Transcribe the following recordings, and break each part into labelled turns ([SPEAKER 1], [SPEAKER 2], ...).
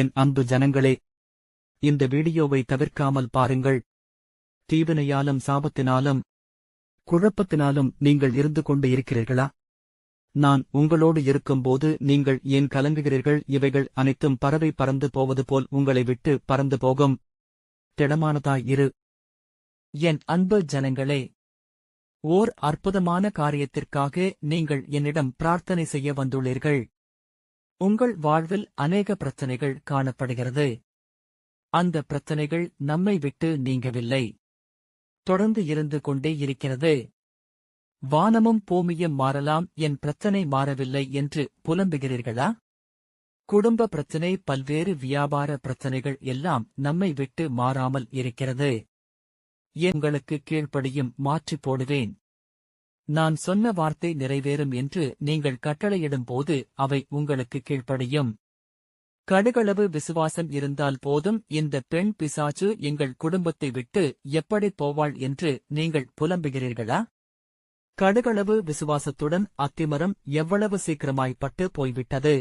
[SPEAKER 1] என் அன்பு ஜனங்களே இந்த வீடியோவை தவிர்க்காமல் பாருங்கள். தீவினையாலும் சாபத்தினாலும் குழப்பத்தினாலும் நீங்கள் இருந்து கொண்டு இருக்கிறீர்களா? நான் உங்களோடு இருக்கும்போது நீங்கள் ஏன் கலங்குகிறீர்கள்? இவைகள் அனைத்தும் பறவை பறந்து போவது போல் உங்களை விட்டு பறந்து போகும். திடமானதாய் இரு. என் அன்பு ஜனங்களே ஓர் அற்புதமான காரியத்திற்காக நீங்கள் என்னிடம் பிரார்த்தனை செய்ய வந்துள்ளீர்கள். உங்கள் வாழ்வில் அநேக பிரச்சனைகள் காணப்படுகிறது. அந்த பிரச்சனைகள் நம்மை விட்டு நீங்கவில்லை. தொடர்ந்து இருந்து கொண்டே இருக்கிறது. வானமும் பூமியும் மாறலாம் என் பிரச்சனை மாறவில்லை என்று புலம்புகிறீர்களா? குடும்ப பிரச்சனை பல்வேறு வியாபார பிரச்சனைகள் எல்லாம் நம்மை விட்டு மாறாமல் இருக்கிறது. உங்களுக்கு கீழ்ப்படியும் மாற்றிப் போடுவேன். நான் சொன்ன வார்த்தை நிறைவேறும் என்று நீங்கள் கட்டளையிடும் போது அவை உங்களுக்கு கீழ்ப்படியும். கடுகளவு விசுவாசம் இருந்தால் போதும். இந்த பெண் பிசாச்சு எங்கள் குடும்பத்தை விட்டு எப்படி போவாள் என்று நீங்கள் புலம்புகிறீர்களா? கடுகளவு விசுவாசத்துடன் அத்திமரம் எவ்வளவு சீக்கிரமாய் பட்டு போய்விட்டது?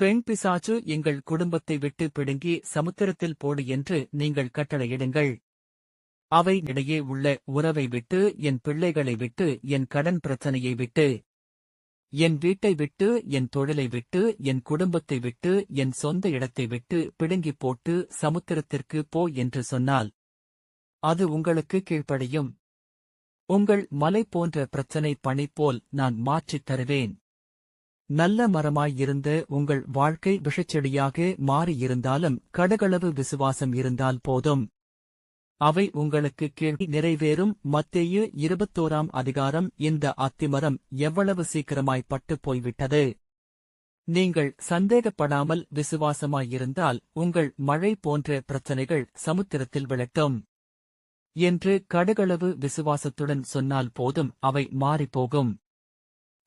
[SPEAKER 1] பெண் பிசாச்சு எங்கள் குடும்பத்தை விட்டு பிடுங்கி சமுத்திரத்தில் போடு என்று நீங்கள் கட்டளையிடுங்கள். அவை இடையே உள்ள உறவை விட்டு என் பிள்ளைகளை விட்டு என் கடன் பிரச்சனையை விட்டு என் வீட்டை விட்டு என் தொழிலை விட்டு என் குடும்பத்தை விட்டு என் சொந்த இடத்தை விட்டு பிடுங்கிப் போட்டு சமுத்திரத்திற்கு போ என்று சொன்னால் அது உங்களுக்கு கீழ்ப்படையும். உங்கள் மலை போன்ற பிரச்சனை பணி போல் நான் மாற்றித் தருவேன். நல்ல மரமாயிருந்த உங்கள் வாழ்க்கை விஷச்செடியாக மாறியிருந்தாலும் கடகளவு விசுவாசம் இருந்தால் போதும். அவை உங்களுக்கு கேள்வி நிறைவேறும். மத்தேயு இருபத்தோராம் அதிகாரம். இந்த அத்திமரம் எவ்வளவு சீக்கிரமாய் பட்டுப் போய்விட்டது நீங்கள் சந்தேகப்படாமல் விசுவாசமாயிருந்தால் உங்கள் மழை போன்ற பிரச்சனைகள் சமுத்திரத்தில் விழட்டும் என்று கடுகளவு விசுவாசத்துடன் சொன்னால் போதும் அவை மாறிப்போகும்.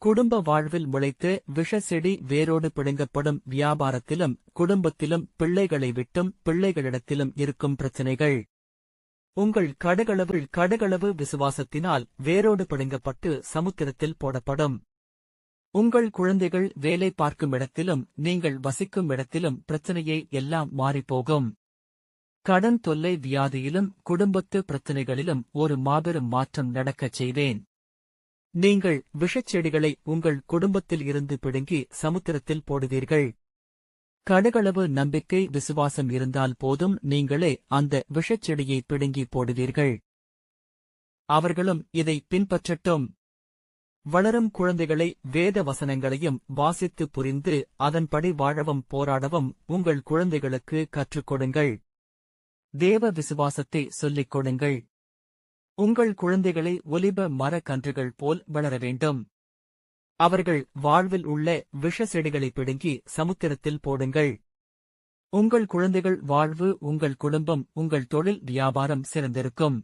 [SPEAKER 1] குடும்ப வாழ்வில் முளைத்து விஷ செடி வேரோடு பிடுங்கப்படும் வியாபாரத்திலும் குடும்பத்திலும் பிள்ளைகளை விட்டும் பிள்ளைகளிடத்திலும் இருக்கும் பிரச்சனைகள். உங்கள் கடகளவில் கடகளவு விசுவாசத்தினால் வேரோடு பிடுங்கப்பட்டு சமுத்திரத்தில் போடப்படும். உங்கள் குழந்தைகள் வேலை பார்க்கும் இடத்திலும் நீங்கள் வசிக்கும் இடத்திலும் பிரச்சனையை எல்லாம் மாறிப்போகும். கடன் தொல்லை வியாதியிலும் குடும்பத்து பிரச்சனைகளிலும் ஒரு மாபெரும் மாற்றம் நடக்கச் செய்வேன். நீங்கள் விஷச்செடிகளை உங்கள் குடும்பத்தில் இருந்து பிடுங்கி சமுத்திரத்தில் போடுவீர்கள். கடுகளவு நம்பிக்கை விசுவாசம் இருந்தால் போதும் நீங்களே அந்த விஷச்செடியை பிடுங்கி போடுவீர்கள். அவர்களும் இதை பின்பற்றட்டும். வளரும் குழந்தைகளை வேத வசனங்களையும் வாசித்து புரிந்து அதன்படி வாழவும் போராடவும் உங்கள் குழந்தைகளுக்கு கற்றுக் கொடுங்கள். தேவ விசுவாசத்தை சொல்லிக் கொடுங்கள். உங்கள் குழந்தைகளை ஒலிப மரக்கன்றுகள் போல் வளர வேண்டும். அவர்கள் வாழ்வில் உள்ள விஷ செடிகளை பிடுங்கி சமுத்திரத்தில் போடுங்கள். உங்கள் குழந்தைகள் வாழ்வு உங்கள் குடும்பம் உங்கள் தொழில் வியாபாரம் சிறந்திருக்கும்.